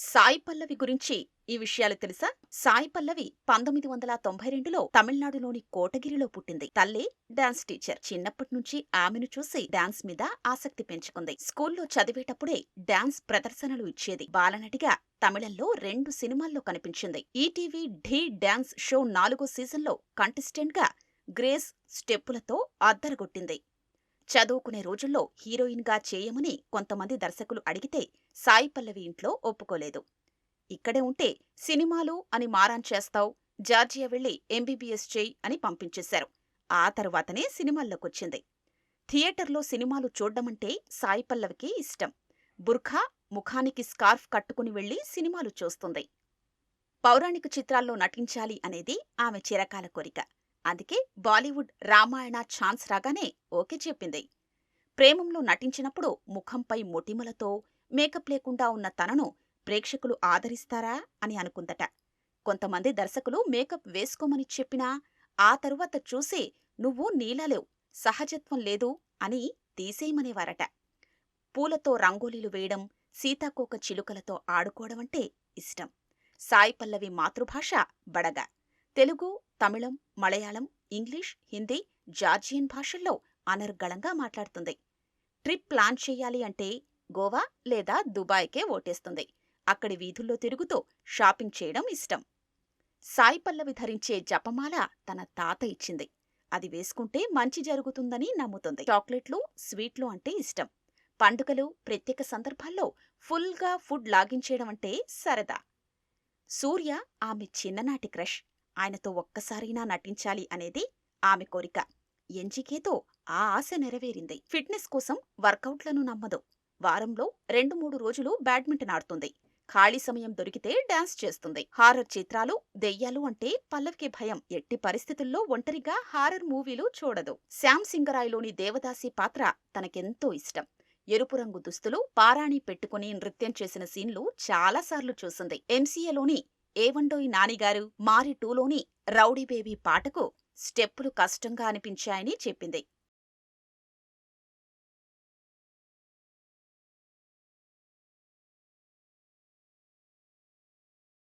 సాయి పల్లవి గురించి ఈ విషయాలు తెలుసా? సాయి పల్లవి పంతొమ్మిది వందల తొంభై రెండులో తమిళనాడులోని కోటగిరిలో పుట్టింది. తల్లి డాన్స్ టీచర్. చిన్నప్పటి నుంచి ఆమెను చూసి డాన్స్ మీద ఆసక్తి పెంచుకుంది. స్కూల్లో చదివేటప్పుడే డాన్స్ ప్రదర్శనలు ఇచ్చేది బాలనటిగా తమిళంలో రెండు సినిమాల్లో కనిపించింది. ఈటీవీ ఢీ డాన్స్ షో నాలుగో సీజన్లో కంటెస్టెంట్గా గ్రేస్ స్టెప్పులతో అద్దరగొట్టింది. చదువుకునే రోజుల్లో హీరోయిన్గా చేయమని కొంతమంది దర్శకులు అడిగితే సాయి పల్లవి ఇంట్లో ఒప్పుకోలేదు. ఇక్కడే ఉంటే సినిమాలు అని మారాన్ చేస్తావు జార్జియా వెళ్ళి ఎంబీబీఎస్ చేయి అని పంపించేశారు. ఆ తరువాతనే సినిమాల్లోకొచ్చింది. థియేటర్లో సినిమాలు చూడ్డమంటే సాయి పల్లవికి ఇష్టం. బుర్ఖా ముఖానికి స్కార్ఫ్ కట్టుకుని వెళ్ళి సినిమాలు చూస్తుంది. పౌరాణిక చిత్రాల్లో నటించాలి అనేది ఆమె చిరకాల కోరిక. అందుకే బాలీవుడ్ రామాయణ ఛాన్స్ రాగానే ఓకే చెప్పింది. ప్రేమంలో నటించినప్పుడు ముఖంపై మొటిమలతో మేకప్ లేకుండా ఉన్న తనను ప్రేక్షకులు ఆదరిస్తారా అని అనుకుందట. కొంతమంది దర్శకులు మేకప్ వేసుకోమని చెప్పినా ఆ తరువాత చూసి నువ్వు నీలాలేవు సహజత్వం లేదు అని తీసేయమనేవారట. పూలతో రంగోలీలు వేయడం సీతాకోక చిలుకలతో ఆడుకోవడమంటే ఇష్టం. సాయి పల్లవి మాతృభాష బడగ. తెలుగు తమిళం మలయాళం ఇంగ్లీష్ హిందీ జార్జియన్ భాషల్లో అనర్గళంగా మాట్లాడుతుంది. ట్రిప్ ప్లాన్ చెయ్యాలి అంటే గోవా లేదా దుబాయ్కే ఓటేస్తుంది. అక్కడి వీధుల్లో తిరుగుతూ షాపింగ్ చేయడం ఇష్టం. సాయి పల్లవి ధరించే జపమాల తన తాత ఇచ్చింది. అది వేసుకుంటే మంచి జరుగుతుందని నమ్ముతుంది. చాక్లెట్లు స్వీట్లు అంటే ఇష్టం. పండుగలు ప్రత్యేక సందర్భాల్లో ఫుల్గా ఫుడ్ లాగించేయడం అంటే సరదా. సూర్య ఆమె చిన్ననాటి క్రష్. ఆయనతో ఒక్కసారైనా నటించాలి అనేది ఆమె కోరిక. ఎంజికేతో ఆ ఆశ నెరవేరింది. ఫిట్నెస్ కోసం వర్కౌట్లను నమ్మదు. వారంలో రెండు మూడు రోజులు బ్యాడ్మింటన్ ఆడుతుంది. ఖాళీ సమయం దొరికితే డాన్స్ చేస్తుంది. హారర్ చిత్రాలు దెయ్యాలు అంటే పల్లవికి భయం. ఎట్టి పరిస్థితుల్లో ఒంటరిగా హారర్ మూవీలు చూడదు. శ్యామ్ సింగరాయ్లోని దేవదాసి పాత్ర తనకెంతో ఇష్టం. ఎరుపు రంగు దుస్తులు పారాణి పెట్టుకుని నృత్యం చేసిన సీన్లు చాలాసార్లు చూసింది. ఎంసీఏలోని ఏవండోయ్ నానిగారు మారి టూలోని రౌడీ బేబీ పాటకు స్టెప్పులు కష్టంగా అనిపించాయని చెప్పింది.